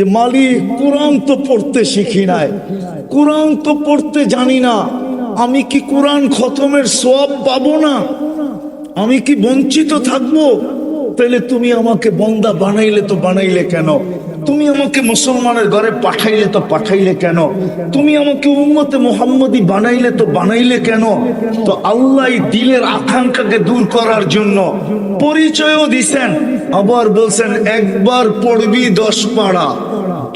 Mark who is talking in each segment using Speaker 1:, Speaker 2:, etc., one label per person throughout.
Speaker 1: যে মালিক, কোরআন তো পড়তে শিখি নাই। কোরআন তো পড়তে জানি না। আমি কি কোরআন খতমের সব পাবো না? আমি কি বঞ্চিত থাকব? তাহলে তুমি আমাকে বন্দা বানাইলে তো বানাইলে কেন? তুমি আমাকে মুসলমানের ঘরে পাঠাইলে তো পাঠাইলে কেন? তুমি আমাকে উম্মতে মোহাম্মদী বানাইলে তো বানাইলে কেন? তো আল্লাহ দিলের আকাঙ্ক্ষাকে দূর করার জন্য পরিচয়ও দিছেন। আবার বলছেন, একবার পড়বি দশ পাড়া,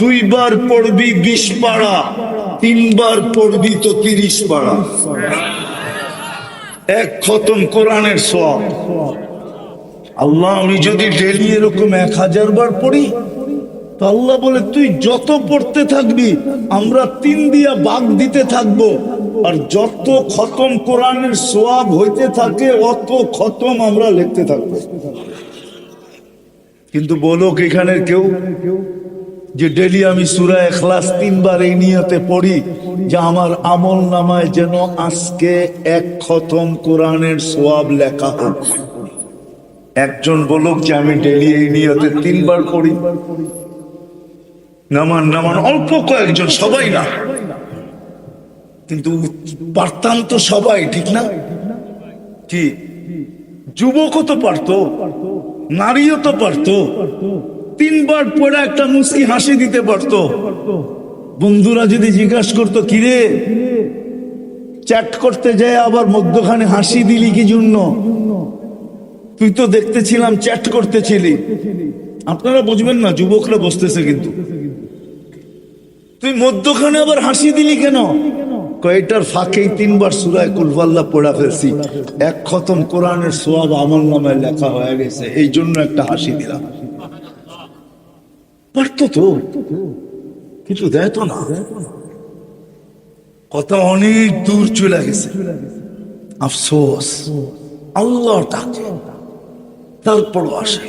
Speaker 1: দুইবার পড়বি বিশ পাড়া, তিনবার পড়বি তো তিরিশ পাড়া। এক খতম কোরআনের সব আল্লাহ, আমি যদি ডেলি এরকম এক হাজার বার পড়ি আল্লাহ বলে, তুই যত পড়তে থাকবি, আমরা তিন দিয়া বাঘ দিতে থাকব। আর যত খতম কোরআনের সোয়াব হইতে থাকে, অত খতম আমরা লিখতে থাকব। কিন্তু বলো এখানের কেউ? যে ডেলি আমি সুরা এখলাস তিনবার এই নিয়তে পড়ি, যে আমার আমল নামায় যেন আজকে এক খতম কোরআনের সোয়াব লেখা হোক। একজন বলুক যে, আমি ডেলি এই নিয়তে তিনবার পড়ি। নামান নামান অল্প কয়েকজন, সবাই না। কিন্তু পারতাম তো সবাই, ঠিক না? কি? যুবকও তো পারতো, নারীও তো পারতো, তিনবার পড়ে একটা মুসি হাসি দিতে পারতো। বন্ধুরা যদি জিজ্ঞাসা করতো, কিরে? চ্যাট করতে যায় আবার মধ্যখানে হাসি দিলি কি জন্য? তুই তো দেখতেছিলাম চ্যাট করতেছিলি। আপনারা বুঝবেন না, যুবকরা বসতেছে কিন্তু। তুই মধ্যখানে আবার হাসি দিলি কেন? কয়েকটার ফাঁকেই তিনবার সুরায় কুলফাল্লা পড়া ফেলছি। এক খতম কোরআনের সোয়াব আমল নামায় লেখা হয়ে গেছে, এই জন্য একটা হাসি দিলাম। পারতো তো কিছু দেয় তো না। কথা অনেক দূর চলে গেছে। আফসোস, আল্লাহ ডাকে আসে।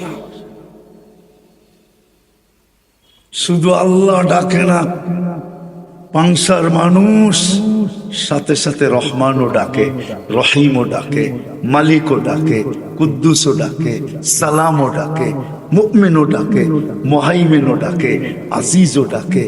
Speaker 1: শুধু আল্লাহ ডাকে না পাংসার মানুষ সাথে সাথে রহমানও ডাকে রহিমও ডাকে। মালিকও ডাকে, কুদ্দুসও ডাকে, সালামও ডাকে মুকমিনও ডাকে, মোহাইমিনও ডাকে, আজিজও ডাকে,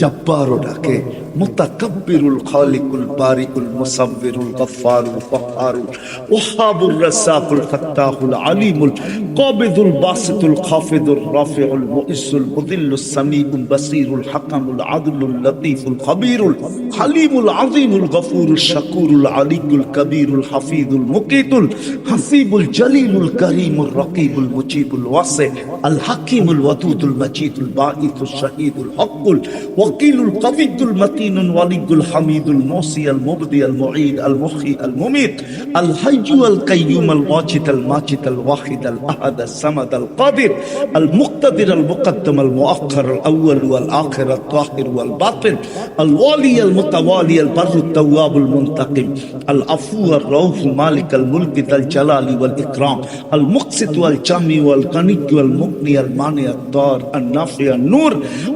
Speaker 1: জব্বারও ডাকে, মুতাকাব্বিরুল খালিকুল বারিকুল মুসাব্বিরুল গফফারুল ফাহারুল ওয়াহাবুর রাসাকুল ফাত্তাহুল আলিমুল কাবিদুল বাসিতুল খাফিদুর রাফিউল মুইসুল মুদিল্লুস সামিউল বাসিরুল হাকামুল আদলুল লতীফুল খবীরুল হালিমুল আযীমুল গফুরুল শাকুরুল আলিকুল কবীরুল হাফিজুল মুকিতুল হাকিমুল হাসিবুল জলিলুল করিমুল রকিবুল মুজিবুল ওয়াসে আল হাকিমুল ওয়াদুদুল মাজিদুল বাঈতুল শাহিদুল হকুল ওয়াকিলুল কবিদুল মতিনুল ওয়ালিদুল হামিদুল মোসি আল মুবদি আল মুঈদ আল মুখি আল মুমিত, আল হাইয়ু আল কাইয়ুম আল ওয়াজিদ আল মাজিদ আল ওয়াহিদ আল আহাদ আল সামাদ আল কাদির, আল মুক্তাদির আল মুকদ্দম আল মুআখখার আল আউয়াল ওয়াল আখির আল তাহির ওয়াল বাতিন আল ওয়ালি আল মুতাওয়ালি আল বারু التواب المنتقم العفو الروف مالك الملك ذا الجلال والإكرام المقسط والجامع والغني والمغني المانع الضار النافع النور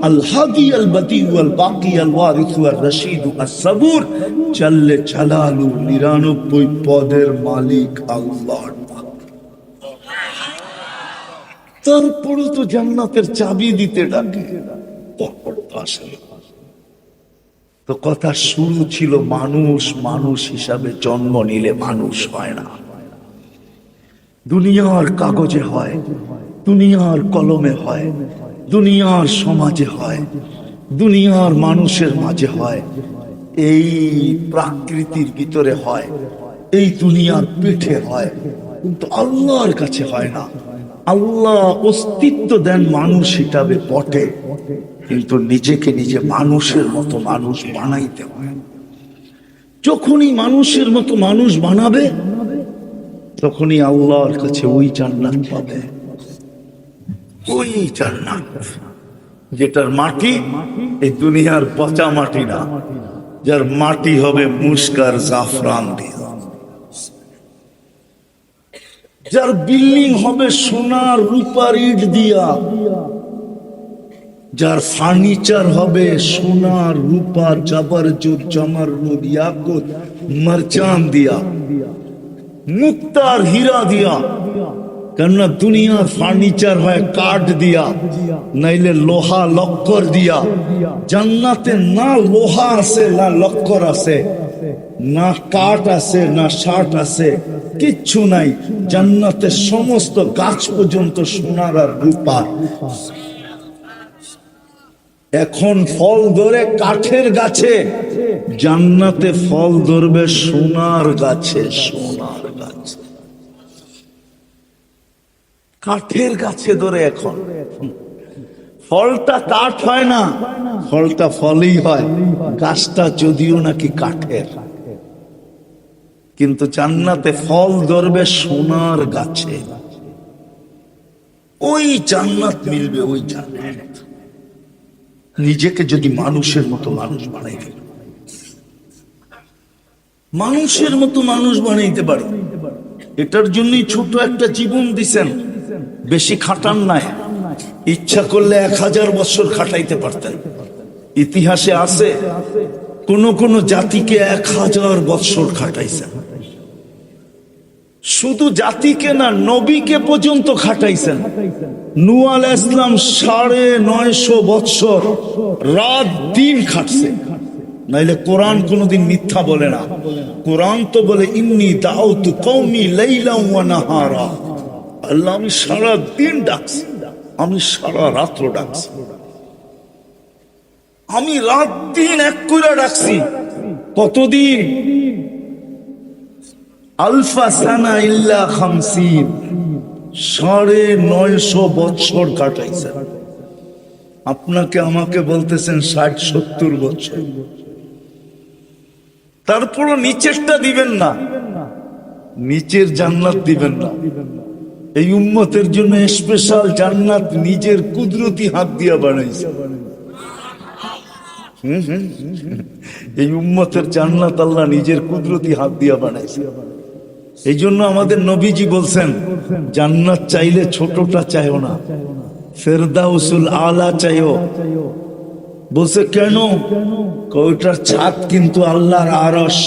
Speaker 1: الهادي البديع والباقي الوارث والرشيد الصبور جل جلاله নিরানব্বই পদের মালিক আল্লাহ তারপরে তো জান্নাতের চাবি দিতে ডাকে তারপর তো আসে না। তো কথা শুরু ছিল মানুষ মানুষ হিসাবে জন্ম নিলে মানুষ হয় না দুনিয়ার কাগজে হয়, দুনিয়ার কলমে হয়, দুনিয়ার সমাজে হয়, দুনিয়ার মানুষের মাঝে হয়, এই প্রাকৃতির ভিতরে হয়, এই দুনিয়ার পেটে হয়, কিন্তু আল্লাহর কাছে হয় না। আল্লাহ অস্তিত্ব দেন মানুষ হিসাবে বটে, কিন্তু নিজেকে নিজে মানুষের মতো মানুষ বানাইতে হয় যখনই মানুষের মতো মানুষ বানাবে তখনই আল্লাহর কাছে ওই জান্নাত পাবে। ওই জান্নাত যেটার মাটি এই দুনিয়ার পচা মাটি না, যার মাটি হবে মুস্কার জাফরান দিয়ে। যার বিল্ডিং হবে সোনার রূপার ইট দিয়া। যার ফার্নিচার হবে সোনার রূপা জাবার জুর জমার নুর ইয়াকুত, মারচান দিয়া। মুক্তার হীরা দিয়া। কেননা দুনিয়ার ফার্নিচার হয় কাঠ দিয়া, নাইলে লোহা লক্কর দিয়া। জান্নাতে না লোহা আছে, না লক্কর আছে, না কাঠ আছে, না শার্ট আছে, কিচ্ছু নাই। জান্নাতে সমস্ত গাছ পর্যন্ত সোনার আর রূপার এখন ফল ধরে কাঠের গাছে, জান্নাতে ফল ধরবে সোনার গাছে, সোনার গাছে কাঠের গাছে ধরে এখন। ফলটা কাঠ হয় না, ফলটা ফলই হয়। গাছটা যদিও নাকি কাঠের। কিন্তু জান্নাতে ফল ধরবে সোনার গাছে। ওই জান্নাত মিলবে ওই জান্নাত। নিজেকে যদি মানুষের মতো মানুষ বানাই পারি। মানুষের মতো মানুষ বানাইতে পারে। এটার জন্যই ছোট একটা জীবন দিছেন। বেশি খাটান নাই। ইচ্ছা করলে এক হাজার বছর খাটাইতে পারতেন। ইতিহাসে আছে, কোন কোন জাতিকে এক হাজার বছর খাটাইছেন। শুধু জাতিকে না, নবীকে পর্যন্ত খাটাইছেন। নু আলাহ ইসলাম সাড়ে নয়শো বৎসর রাত দিন খাটছে। নাইলে কোরআন কোনদিন মিথ্যা বলে না। কোরআন তো বলে, ইন্নি দাও তু কৌমি লাইলা নাহারা। আল্লাহ, আমি সারা দিন ডাকছি। আমি সারা রাত্র ডাকছি। আমি রাত দিন এক করে ডাকছি। কতদিন? আলফা সানা ইল্লা খামসিন। সাড়ে নয়শো বৎসর কাটাইছে। আপনাকে আমাকে বলতেছেন ষাট, সত্তর বছর। তারপরও নিচেরটা দিবেন না। নিচের জান্নাত দিবেন না। এই উম্মতের জন্য স্পেশাল জান্নাত নিজের কুদরতি হাত দিয়া বানাইছে। এই উম্মতের জান্নাত আল্লাহ নিজের কুদরতি হাত দিয়া বানাইছে। এই জন্য আমাদের নবীজি বলছেন, জান্নাত চাইলে ছোটটা চাইও না, ফেরদাউসুল আলা চাইও। বলছে, কেন? ওইটার ছাদ কিন্তু আল্লাহর আরস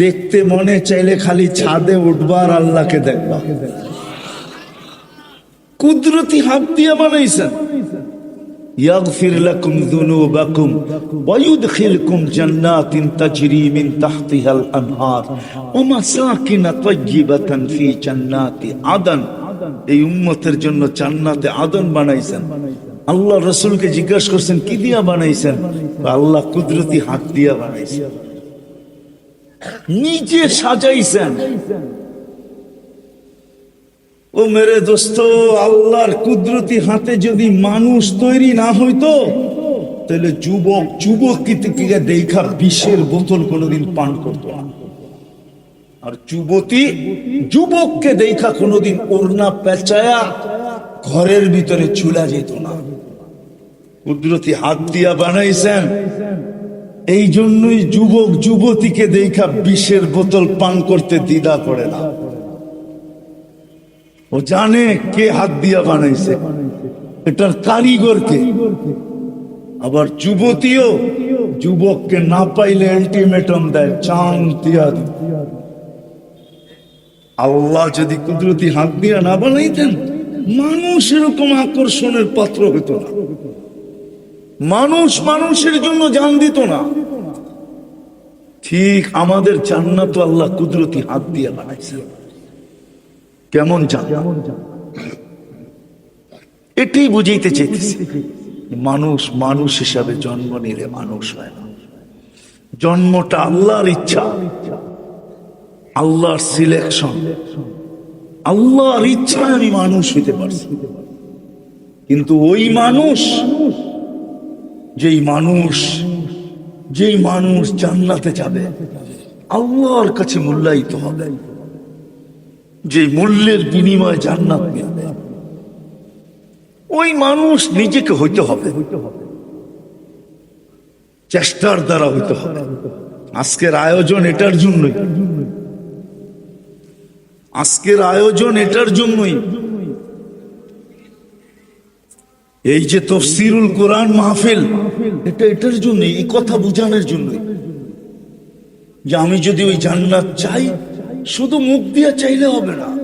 Speaker 1: দেখতে মনে চাইলে খালি ছাদে উঠবার আল্লাহকে দেখবা। কুদরতি হাত দিয়ে বানাইছেন يغفر لكم ذنوبكم ويدخلكم جنات تجري من تحتها الأنهار ومساكن طيبة في جنات عدن এই উম্মতের জন্য জান্নাতে আদন বানাইছেন আল্লাহ রসুলকে জিজ্ঞাসা করছেন কি দিয়া বানাইছেন আল্লাহ কুদরতি হাত দিয়া বানাইছেন নিজে সাজাইছেন ও মেরে দোস্ত, আল্লাহর কুদরতি হাতে যদি মানুষ তৈরি না হইতো, তাহলে যুবক যুবক থেকে দেখা বিষের বোতল কোনোদিন পান করতো না। আর যুবতী যুবককে দেখা কোনোদিন ওড়না পেঁচায়া ঘরের ভিতরে চুলা যেত না। কুদরতি হাত দিয়া বানাইছেন। এই জন্যই যুবক যুবতীকে দেখা বিষের বোতল পান করতে দ্বিধা করে না। ও জানে কে হাত দিয়া বানাইছে। এটার কারিগরকে আবার যুবতীও যুবককে না পাইলে আলটিমেটাম দেয়, চান আল্লাহ যদি কুদরতি হাত দিয়া না বানাইতেন, মানুষ এরকম আকর্ষণের পাত্র হতো না। মানুষ মানুষের জন্য জান দিত না। ঠিক আমাদের জান্নাত আল্লাহ কুদরতি হাত দিয়ে বানাইছে। কেমন জান্নাত এটাই বুঝাইতে চাইতেছি। মানুষ মানুষ হিসাবে জন্ম নিলে মানুষ হয় না। জন্মটা আল্লাহর ইচ্ছা, আল্লাহর সিলেকশন আল্লাহর ইচ্ছায় আমি মানুষ হইতে পারছি। কিন্তু ওই মানুষ, যেই মানুষ যেই মানুষ জান্নাতে যাবে, আল্লাহর কাছে মূল্যায়িত হবে। যে মূল্যের বিনিময়ে জান্নাত মিলবে ওই মানুষ নিজেকে হইতে হবে। চেষ্টার দ্বারা হইতে হবে। আজকের আয়োজন এটার জন্যই। আজকের আয়োজন এটার জন্যই। এই যে তফসিরুল কোরআন মাহফিল, এটা এটার জন্যই, এই কথা বোঝানোর জন্যই। যে আমি যদি ওই জান্নাত চাই শুধু মুখ দিয়ে চাইলে হবে না।